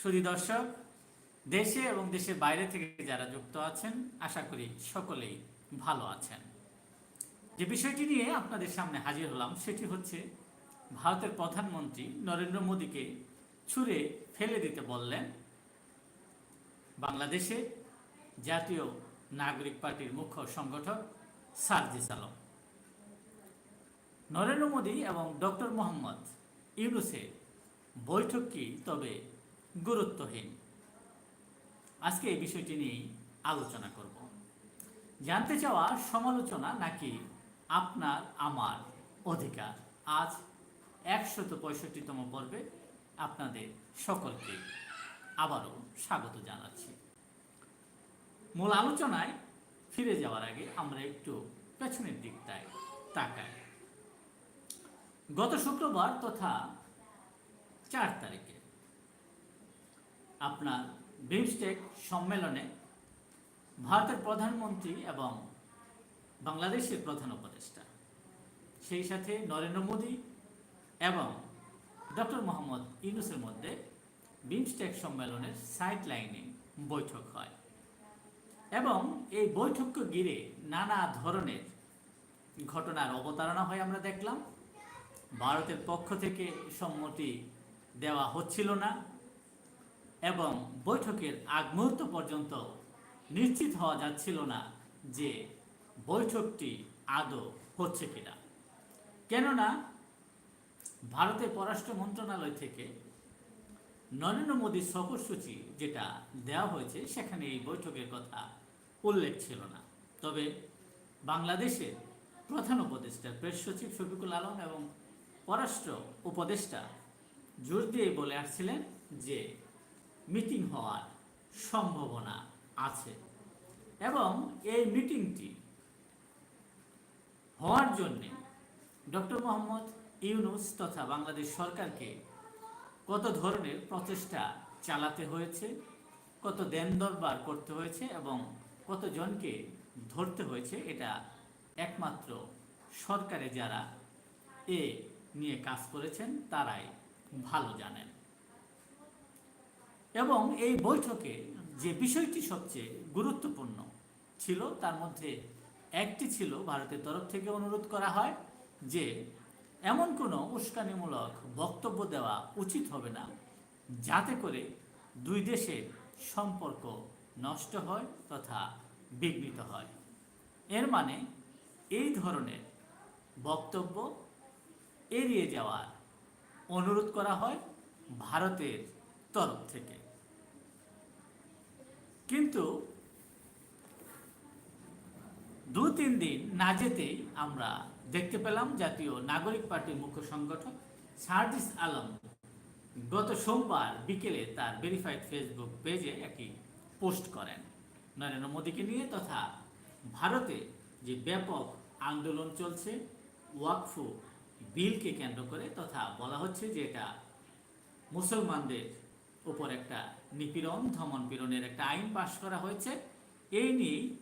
সুধী দর্শক, দেশে এবং দেশের বাইরে থেকে যারা যুক্ত আছেন, আশা করি সকলেই ভালো আছেন। যে বিষয়টি নিয়ে আপনাদের সামনে হাজির হলাম সেটি হচ্ছে, ভারতের প্রধানমন্ত্রী নরেন্দ্র মোদীকে ছুঁড়ে ফেলে দিতে বললেন বাংলাদেশে জাতীয় নাগরিক পার্টির মুখ্য সংগঠক সারজিস আলম। নরেন্দ্র মোদী এবং ডক্টর মোহাম্মদ ইউনুসের বৈঠক কি তবে গুরুত্বহীন। আজকে এই বিষয়টি নিয়েই আলোচনা করব। জানতে চাওয়া সমালোচনা নাকি আপনার আমার অধিকার? আজ একশত পঁয়ষট্টিতম পর্বে আপনাদের সকলকে আবারও স্বাগত জানাচ্ছি। মূল আলোচনায় ফিরে যাওয়ার আগে আমরা একটু পেছনের দিকটায় তাকাই। গত শুক্রবার তথা চার তারিখে আপনার বিমস্টেক সম্মেলনে ভারতের প্রধানমন্ত্রী এবং বাংলাদেশের প্রধান উপদেষ্টা, সেই সাথে নরেন্দ্র মোদী এবং ডক্টর মোহাম্মদ ইউনুসের মধ্যে বিমস্টেক সম্মেলনের সাইড লাইনে বৈঠক হয় এবং এই বৈঠককে ঘিরে নানা ধরনের ঘটনার অবতারণা হয় আমরা দেখলাম। ভারতের পক্ষ থেকে সম্মতি দেওয়া হচ্ছিল না। এবং বৈঠকের আগ মুহূর্ত পর্যন্ত নিশ্চিত হওয়া যাচ্ছিল না যে বৈঠকটি আদৌ হচ্ছে কিনা। কেননা ভারতের পররাষ্ট্র মন্ত্রণালয় থেকে নরেন্দ্র মোদীর সফরসূচি যেটা দেওয়া হয়েছে, সেখানে এই বৈঠকের কথা উল্লেখ ছিল না। তবে বাংলাদেশের প্রধান উপদেষ্টা, প্রেস সচিব শফিকুল আলম এবং পররাষ্ট্র উপদেষ্টা জোর দিয়ে বলে আসছিলেন যে মিটিং হওয়ার সম্ভাবনা আছে। এবং এই মিটিংটি হওয়ার জন্যে ডক্টর মোহাম্মদ ইউনুস তথা বাংলাদেশ সরকারকে কত ধরনের প্রচেষ্টা চালাতে হয়েছে, কত দেন দরবার করতে হয়েছে এবং কতজনকে ধরতে হয়েছে, এটা একমাত্র সরকারে যারা এ নিয়ে কাজ করেছেন, তারাই ভালো জানেন। এবং এই বৈঠকে যে বিষয়টি সবচেয়ে গুরুত্বপূর্ণ ছিল, তার মধ্যে একটি ছিল ভারতের তরফ থেকে অনুরোধ করা হয় যে এমন কোনো উস্কানিমূলক বক্তব্য দেওয়া উচিত হবে না, যাতে করে দুই দেশের সম্পর্ক নষ্ট হয় তথা বিঘ্নিত হয়। এর মানে এই ধরনের বক্তব্য এড়িয়ে যাওয়ার অনুরোধ করা হয় ভারতের তরফ থেকে। কিন্তু দু তিন দিন না যেতেই আমরা দেখতে পেলাম জাতীয় নাগরিক পার্টির মুখ্য সংগঠক সার্জিস আলম গত সোমবার বিকেলে তার ভেরিফাইড ফেসবুক পেজে একটি পোস্ট করেন। নরেন্দ্র মোদীকে নিয়ে তথা ভারতে যে ব্যাপক আন্দোলন চলছে, ওয়াকফু বিলকে কেন্দ্র করে তথা বলা হচ্ছে যে এটা মুসলমানদের উপর একটা নিপীড়ন, ধমন পীড়নের একটা আইন পাশ করা হয়েছে। এই নিয়েই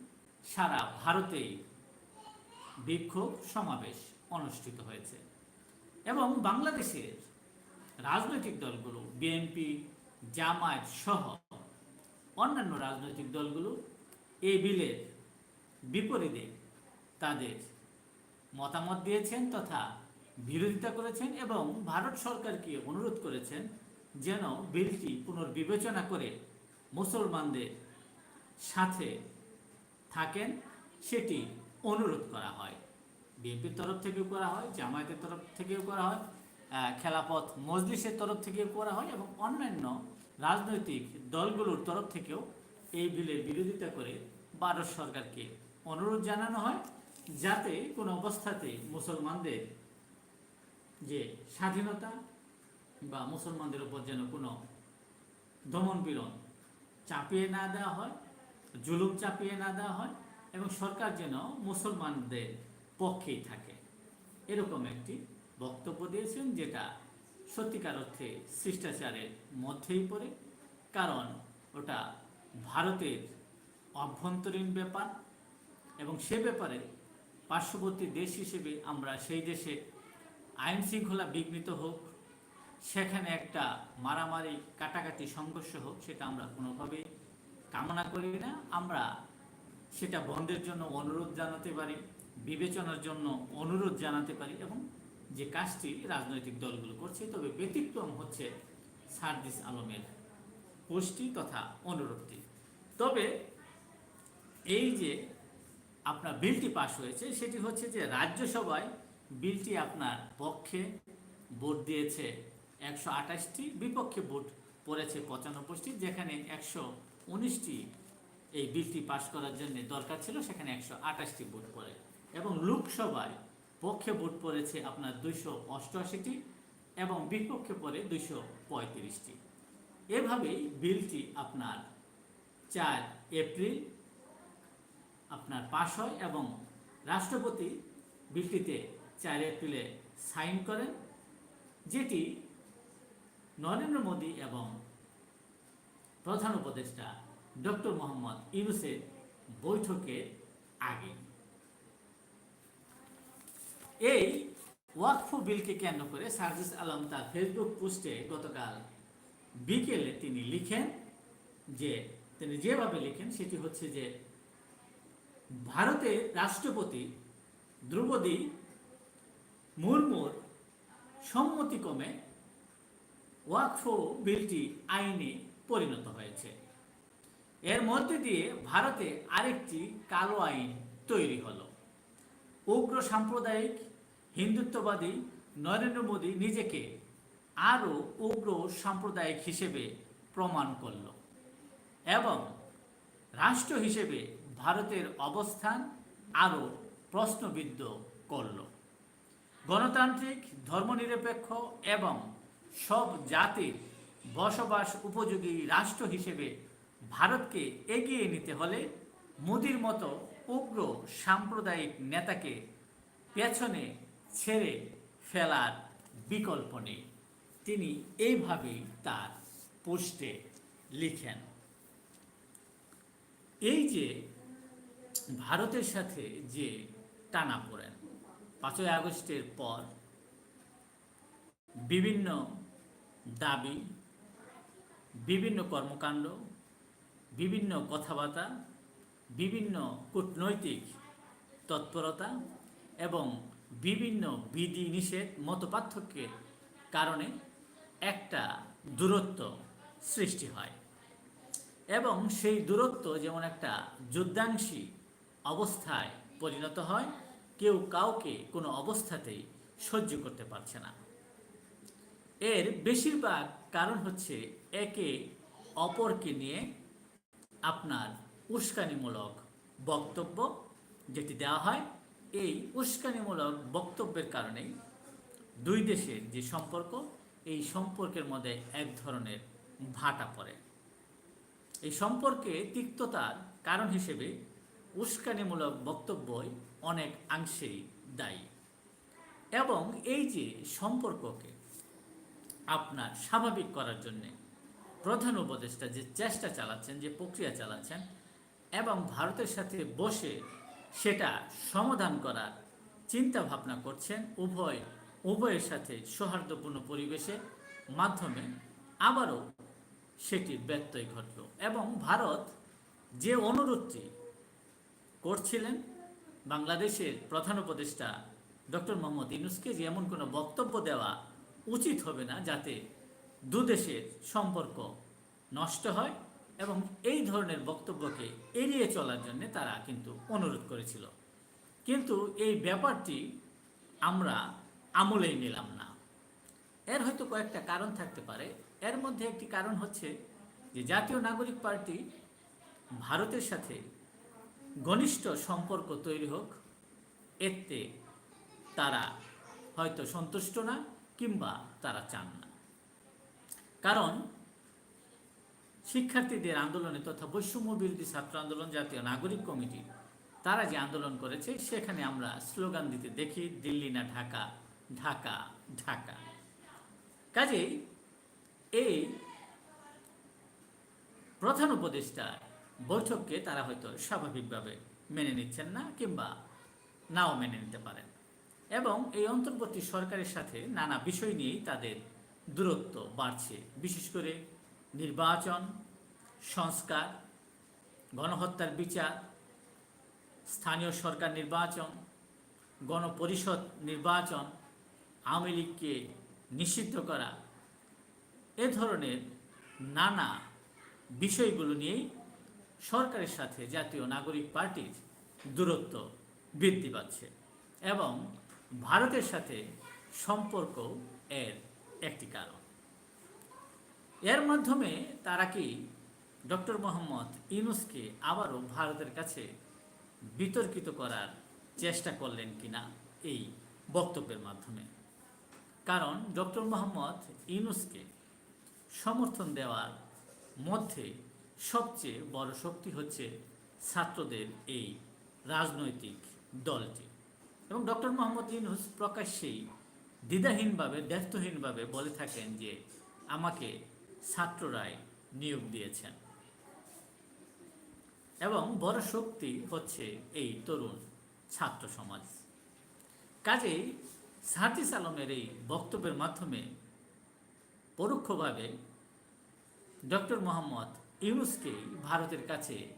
সারা ভারতেই বিক্ষোভ সমাবেশ অনুষ্ঠিত হয়েছে। এবং বাংলাদেশের রাজনৈতিক দলগুলো বিএনপি জামায়াত সহ অন্যান্য রাজনৈতিক দলগুলো এই বিলের বিপরীতে তাদের মতামত দিয়েছেন তথা বিরোধিতা করেছেন এবং ভারত সরকারকে অনুরোধ করেছেন যেন বিলটি পুনর্বিবেচনা করে মুসলমানদের সাথে থাকেন, সেটি অনুরোধ করা হয়। বিএনপির তরফ থেকেও করা হয়, জামায়াতের তরফ থেকেও করা হয় খেলাপথ মজলিসের তরফ থেকেও করা হয় এবং অন্যান্য রাজনৈতিক দলগুলোর তরফ থেকেও এই বিলের বিরোধিতা করে ভারত সরকারকে অনুরোধ জানানো হয়, যাতে কোনো অবস্থাতে মুসলমানদের যে স্বাধীনতা বা মুসলমানদের উপর যেন কোনো দমন পীড়ন চাপিয়ে না দেওয়া হয়, জুলুম চাপিয়ে না দেওয়া হয় এবং সরকার যেন মুসলমানদের পক্ষেই থাকে। এরকম একটি বক্তব্য দিয়েছেন যেটা সত্যিকার অর্থে শিষ্টাচারের মধ্যেই পড়ে, কারণ ওটা ভারতের অভ্যন্তরীণ ব্যাপার এবং সে ব্যাপারে পার্শ্ববর্তী দেশ হিসেবে আমরা সেই দেশে আইন শৃঙ্খলা বিঘ্নিত হোক সেখানে একটা মারামারি, কাটাকাটি, সংঘর্ষ হোক, সেটা আমরা কোনোভাবেই কামনা করি না। আমরা সেটা বন্ধের জন্য অনুরোধ জানাতে পারি, বিবেচনার জন্য অনুরোধ জানাতে পারি এবং যে কাজটি রাজনৈতিক দলগুলো করছে, তবে ব্যতিক্রম হচ্ছে সার্জিস আলমের পুষ্টি তথা অনুরোধটি। তবে এই যে আপনার বিলটি পাশ হয়েছে, সেটি হচ্ছে যে রাজ্যসভায় বিলটি আপনার পক্ষে ভোট দিয়েছে একশো আঠাশটি বিপক্ষে ভোট পড়েছে পঁচানব্বইটি, যেখানে একশো উনিশটি এই বিলটি পাশ করার জন্য দরকার ছিল, সেখানে একশো আঠাশটি ভোট পড়ে। এবং লোকসভায় পক্ষে ভোট পড়েছে আপনার দুইশো অষ্টআশিটি এবং বিপক্ষে পড়ে দুইশো পঁয়ত্রিশটি। এভাবেই বিলটি আপনার চার এপ্রিল আপনার পাশ হয় এবং রাষ্ট্রপতি বিলটিতে চার এপ্রিলে সাইন করেন, যেটি নরেন্দ্র মোদী এবং প্রধান উপদেষ্টা ডক্টর মোহাম্মদ ইউনুসের বৈঠকের আগে। এই ওয়াকফ বিলকে কেন্দ্র করে সার্জিস আলম তার ফেসবুক পোস্টে গতকাল বিকেলে তিনি লিখেন যে, তিনি যেভাবে লিখেন সেটি হচ্ছে যে, ভারতের রাষ্ট্রপতি দ্রৌপদী মুর্মুর সম্মতিক্রমে ওয়াকফ বিলটি আইনে পরিণত হয়েছে। এর মধ্যে দিয়ে ভারতে আরেকটি কালো আইন তৈরি হলো। উগ্র সাম্প্রদায়িক, হিন্দুত্ববাদী নরেন্দ্র মোদী নিজেকে আরও উগ্র সাম্প্রদায়িক হিসেবে প্রমাণ করল এবং রাষ্ট্র হিসেবে ভারতের অবস্থান আরও প্রশ্নবিদ্ধ করল। গণতান্ত্রিক, ধর্মনিরপেক্ষ এবং সব জাতির বসবাস উপযোগী রাষ্ট্র হিসেবে ভারতকে এগিয়ে নিতে হলে মোদির মতো উগ্র সাম্প্রদায়িক নেতাকে পেছনে ছেড়ে ফেলার বিকল্প নেই। তিনি এইভাবেই তার পোস্টে লিখেন, এই যে ভারতের সাথে যে টানা পড়েন, পাঁচই আগস্টের পর বিভিন্ন দাবি, বিভিন্ন কর্মকাণ্ড, বিভিন্ন কথাবার্তা, বিভিন্ন কূটনৈতিক তৎপরতা এবং বিভিন্ন বিধি নিষেধ মতপার্থক্যের কারণে একটা দূরত্ব সৃষ্টি হয়। এবং সেই দূরত্ব যেমন একটা যুদ্ধাংশী অবস্থায় পরিণত হয়, কেউ কাউকে কোনো অবস্থাতেই সহ্য করতে পারছে না। এর বেশিরভাগ কারণ হচ্ছে একে অপরকে নিয়ে আপনার উস্কানিমূলক বক্তব্য যেটি দেওয়া হয়। এই উস্কানিমূলক বক্তব্যের কারণেই দুই দেশের যে সম্পর্ক, এই সম্পর্কের মধ্যে এক ধরনের ভাটা পড়ে। এই সম্পর্কে তিক্ততার কারণ হিসেবে উস্কানিমূলক বক্তব্যই অনেক অংশেই দায়ী। এবং এই যে সম্পর্ককে আপনার স্বাভাবিক করার জন্যে প্রধান উপদেষ্টা যে চেষ্টা চালাচ্ছেন, যে প্রক্রিয়া চালাচ্ছেন এবং ভারতের সাথে বসে সেটা সমাধান করার চিন্তা ভাবনা করছেন, উভয়, উভয়ের সাথে সৌহার্দ্যপূর্ণ পরিবেশের মাধ্যমে আবারও সেটি ব্যত্যয় ঘটল এবং ভারত যে অনুরোধটি করছিলেন, বাংলাদেশের প্রধান উপদেষ্টা ডক্টর মোহাম্মদ ইনুসকে যে এমন কোনো বক্তব্য দেওয়া উচিত হবে না যাতে দুদেশের সম্পর্ক নষ্ট হয় এবং এই ধরনের বক্তব্যকে এড়িয়ে চলার জন্য তারা কিন্তু অনুরোধ করেছিল। কিন্তু এই ব্যাপারটি আমরা আমলেই নিলাম না। এর হয়তো কয়েকটা কারণ থাকতে পারে। এর মধ্যে একটি কারণ হচ্ছে যে জাতীয় নাগরিক পার্টি ভারতের সাথে ঘনিষ্ঠ সম্পর্ক তৈরি হোক, এতে তারা হয়তো সন্তুষ্ট না। কিংবা তারা চান না। কারণ শিক্ষার্থীদের আন্দোলনে তথা বৈষম্য বিরোধী ছাত্র আন্দোলন জাতীয় নাগরিক কমিটি, তারা যে আন্দোলন করেছে, সেখানে আমরা স্লোগান দিতে দেখি, দিল্লি না ঢাকা ঢাকা ঢাকা। কাজেই এই প্রধান উপদেষ্টার বৈঠককে তারা হয়তো স্বাভাবিকভাবে মেনে নিচ্ছেন না কিংবা নাও মেনে নিতে পারেন। এবং এই অন্তর্বর্তী সরকারের সাথে নানা বিষয় নিয়েই তাদের দূরত্ব বাড়ছে। বিশেষ করে নির্বাচন, সংস্কার, গণহত্যার বিচার, স্থানীয় সরকার নির্বাচন, গণপরিষদ নির্বাচন, আওয়ামী লীগকে নিষিদ্ধ করা, এ ধরনের নানা বিষয়গুলো নিয়েই সরকারের সাথে জাতীয় নাগরিক পার্টির দূরত্ব বৃদ্ধি পাচ্ছে। এবং ভারতের সাথে সম্পর্ক এর একটি কারণ। এর মাধ্যমে তারা কি ডক্টর মোহাম্মদ ইউনুসকে আবারও ভারতের কাছে বিতর্কিত করার চেষ্টা করলেন কিনা এই বক্তব্যের মাধ্যমে? কারণ ডক্টর মোহাম্মদ ইউনুসকে সমর্থন দেওয়ার মধ্যে সবচেয়ে বড় শক্তি হচ্ছে ছাত্রদের এই রাজনৈতিক দলটি। এবং ডক্টর মোহাম্মদ ইউনুস প্রকাশ্যেই দ্বিধাহীনভাবে, ব্যর্থহীনভাবে বলে থাকেন যে আমাকে ছাত্ররাই নিয়োগ দিয়েছেন। এবং বড় শক্তি হচ্ছে এই তরুণ ছাত্র সমাজ। কাজেই সার্জিস আলমের এই বক্তব্যের মাধ্যমে পরোক্ষভাবে ডক্টর মোহাম্মদ ইউনুসকেই ভারতের কাছে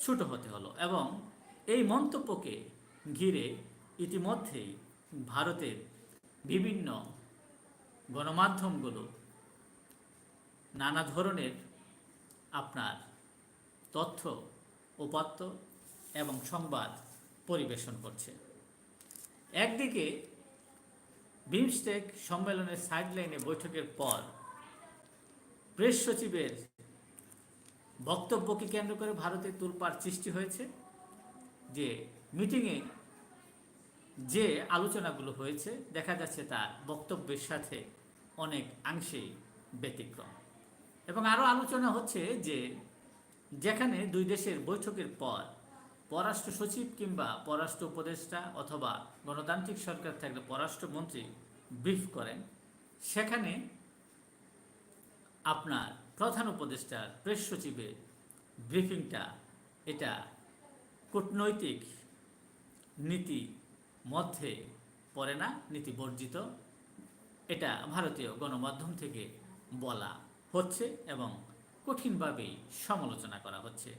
ছোট হতে হলো এবং এই মন্তব্যকে ঘিরে ইতিমধ্যেই ভারতের বিভিন্ন গণমাধ্যমগুলো নানা ধরনের আপনার তথ্য, উপাত্ত এবং সংবাদ পরিবেশন করছে। একদিকে বিমস্টেক সম্মেলনের সাইডলাইনে বৈঠকের পর প্রেস সচিবের বক্তব্যকে কেন্দ্র করে ভারতে তুলপাড় সৃষ্টি হয়েছে যে মিটিংয়ে যে আলোচনাগুলো হয়েছে, দেখা যাচ্ছে তার বক্তব্যের সাথে অনেক অংশেই ব্যতিক্রম। এবং আরও আলোচনা হচ্ছে যে যেখানে দুই দেশের বৈঠকের পর পররাষ্ট্র সচিব কিংবা পররাষ্ট্র উপদেষ্টা অথবা গণতান্ত্রিক সরকার থাকলে পররাষ্ট্রমন্ত্রী ব্রিফ করেন, সেখানে আপনার প্রধান উপদেষ্টার প্রেস সচিবের ব্রিফিংটা এটা কূটনৈতিক নীতি মধ্যে পড়ে না নীতি বর্জিত এটা ভারতীয় গণমাধ্যম থেকে বলা হচ্ছে এবং কঠিনভাবেই সমালোচনা করা হচ্ছে।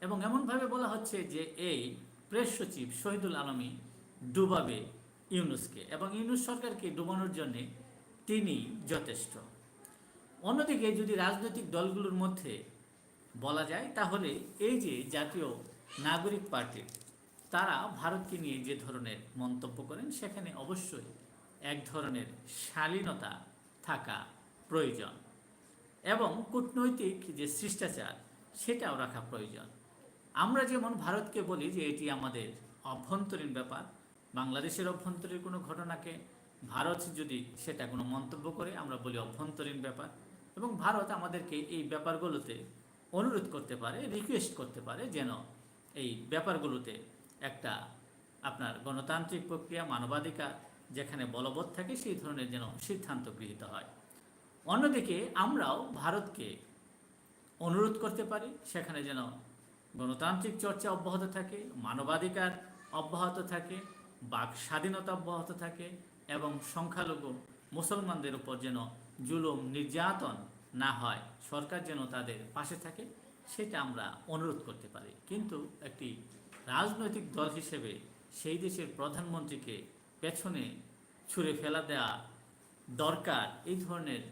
এবং এমনভাবে বলা হচ্ছে যে এই প্রেস সচিব শহীদুল আলমী ডুবাবে ইউনুসকে এবং ইউনুস সরকারকে ডুবানোর জন্যে তিনি যথেষ্ট। অন্যদিকে যদি রাজনৈতিক দলগুলোর মধ্যে বলা যায়, তাহলে এই যে জাতীয় নাগরিক পার্টি তারা ভারতকে নিয়ে যে ধরনের মন্তব্য করেন, সেখানে অবশ্যই এক ধরনের শালীনতা থাকা প্রয়োজন এবং কূটনৈতিক যে শিষ্টাচার, সেটাও রাখা প্রয়োজন। আমরা যেমন ভারতকে বলি যে এটি আমাদের অভ্যন্তরীণ ব্যাপার, বাংলাদেশের অভ্যন্তরীণ কোনো ঘটনাকে, ভারত যদি সেটা কোনো মন্তব্য করে, আমরা বলি অভ্যন্তরীণ ব্যাপার এবং ভারত আমাদেরকে এই ব্যাপারগুলোতে অনুরোধ করতে পারে রিকোয়েস্ট করতে পারে যেন এই ব্যাপারগুলোতে একটা আপনার গণতান্ত্রিক প্রক্রিয়া, মানবাধিকার যেখানে বলবৎ থাকে, সেই ধরনের যেন সিদ্ধান্ত গৃহীত হয়। অন্যদিকে আমরাও ভারতকে অনুরোধ করতে পারি, সেখানে যেন গণতান্ত্রিক চর্চা অব্যাহত থাকে, মানবাধিকার অব্যাহত থাকে, বাক স্বাধীনতা অব্যাহত থাকে এবং সংখ্যালঘু মুসলমানদের উপর যেন জুলুম, নির্যাতন না হয়, সরকার যেন তাদের পাশে থাকে, সেটা আমরা অনুরোধ করতে পারি। কিন্তু একটি রাজনৈতিক দল হিসেবে সেই দেশের প্রধানমন্ত্রীকে পেছনে ছুঁড়ে ফেলা দেওয়া দরকার, এই ধরনের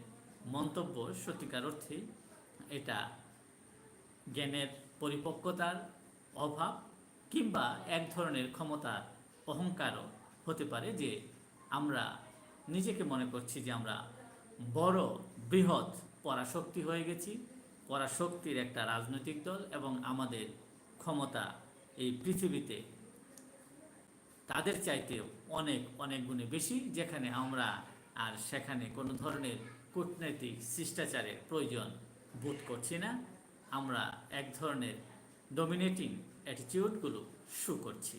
মন্তব্য সত্যিকার অর্থে এটা জ্ঞানের পরিপক্কতার অভাব কিংবা এক ধরনের ক্ষমতার অহংকারও হতে পারে যে আমরা নিজেকে মনে করছি যে আমরা বড় বৃহৎ পরাশক্তি হয়ে গেছি। পরাশক্তির একটা রাজনৈতিক দল এবং আমাদের ক্ষমতা এই পৃথিবীতে তাদের চাইতেও অনেক অনেক গুণে বেশি, যেখানে আমরা আর সেখানে কোনো ধরনের কূটনৈতিক শিষ্টাচারের প্রয়োজন বোধ করছি না। আমরা এক ধরনের ডমিনেটিং অ্যাটিটিউডগুলো শু করছি।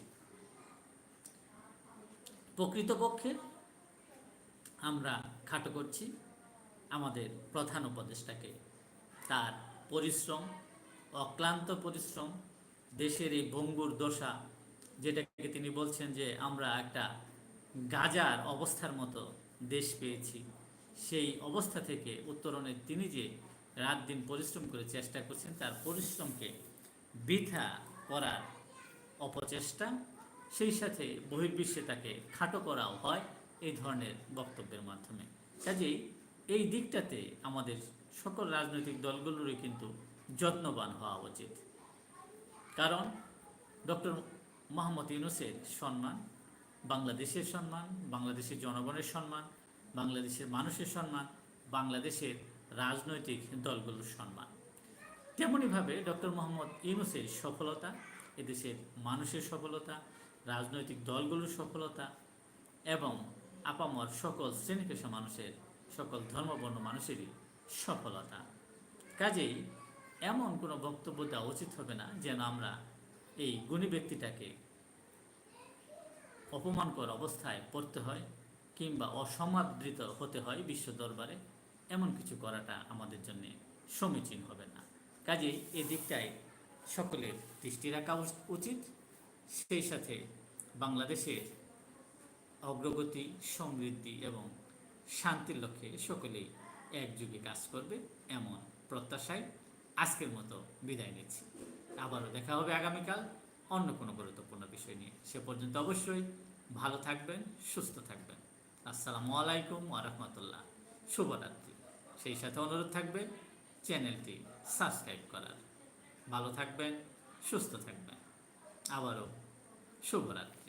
প্রকৃতপক্ষে আমরা খাটো করছি, আমাদের প্রধান উপদেষ্টাকে। তার পরিশ্রম, অক্লান্ত পরিশ্রম দেশের এই ভঙ্গুর দশা, যেটাকে তিনি বলছেন যে আমরা একটা গাজার অবস্থার মতো দেশ পেয়েছি। সেই অবস্থা থেকে উত্তরণের তিনি যে রাত দিন পরিশ্রম করে চেষ্টা করছেন, তার পরিশ্রমকে বৃথা করার অপচেষ্টা, সেই সাথে বহির্বিশ্বে তাকে খাটো করাও হয় এই ধরনের বক্তব্যের মাধ্যমে। কাজেই এই দিকটাতে আমাদের সকল রাজনৈতিক দলগুলোরই কিন্তু যত্নবান হওয়া উচিত। কারণ ডক্টর মোহাম্মদ ইউনুসের সম্মান, বাংলাদেশের সম্মান, বাংলাদেশের জনগণের সম্মান, বাংলাদেশের মানুষের সম্মান, বাংলাদেশের রাজনৈতিক দলগুলোর সম্মান। তেমনইভাবে ডক্টর মোহাম্মদ ইউনুসের সফলতা, এদেশের মানুষের সফলতা, রাজনৈতিক দলগুলোর সফলতা এবং আপামর সকল শ্রেণি পেশা মানুষের, সকল ধর্মবর্ণ মানুষেরই সফলতা। কাজেই এমন কোনো বক্তব্য দেওয়া উচিত হবে না যেন আমরা এই গুণী ব্যক্তিটাকে অপমানকর অবস্থায় পড়তে হয় কিংবা অসমাদৃত হতে হয় বিশ্ব দরবারে, এমন কিছু করাটা আমাদের জন্য সমীচীন হবে না। কাজেই দিকটায় সকলের দৃষ্টি রাখা উচিত। সেই সাথে বাংলাদেশের অগ্রগতি, সমৃদ্ধি এবং শান্তির লক্ষ্যে সকলেই একযোগে কাজ করবে এমন প্রত্যাশায় আজকের মতো বিদায় নিচ্ছি। আবারও দেখা হবে আগামীকাল অন্য কোনো গুরুত্বপূর্ণ বিষয় নিয়ে। সে পর্যন্ত অবশ্যই ভালো থাকবেন, সুস্থ থাকবেন। আসসালামু আলাইকুম ওরহমতুল্লাহ শুভরাত্রি। সেই সাথে অনুরোধ থাকবে চ্যানেলটি সাবস্ক্রাইব করার। ভালো থাকবেন, সুস্থ থাকবেন। আবারও শুভরাত্রি।